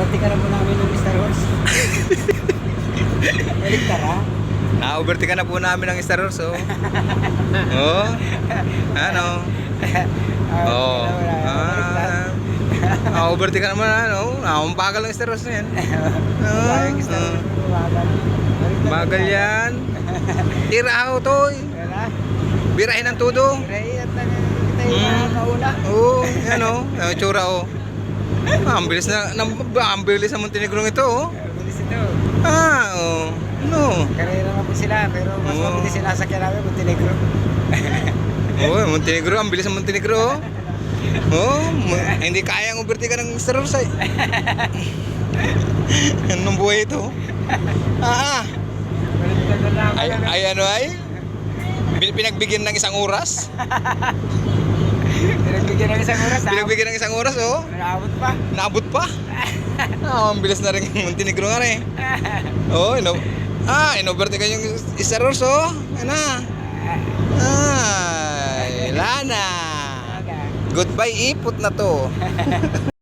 Overtake ka na po namin ng Star Wars. Balik tara. Na-overtake ka na po namin ng Star Wars, oh. oh. Ano? Oh. Ah. Ah, ka naman, ano? Ah, ang bagal ng Star Wars na yan. Wars. Bagal. Yan. Tira ako. Wala. Birahin ang tudo. Ray, at kita yung Mm. mga kauna. Oo, yan oh. Ang tsura oh. Ang bilis na, na ang bilis Montenegro ito oh. Bilis ito. Ah, oh. No. Karera na po sila, pero mas Oo. mabilis sila sa namin, Montenegro. Oh, Montenegro, ang bilis sa Montenegro oh. Oh, hindi kayang overtake ng Star Wars ay. Anong buhay ito? Ah, ah. Ay, ay ano ay? Pinagbigyan ng isang oras? Pinagbigyan ng isang oras. na- Pinagbigyan ng isang oras oh. Naabot pa. Naabot pa. Ah, ang bilis na rin ng Montenegro nga rin. Oh, ino Ah, inovertake yung Star Wars oh. Ano? Ay, wala na. Goodbye ipot na to.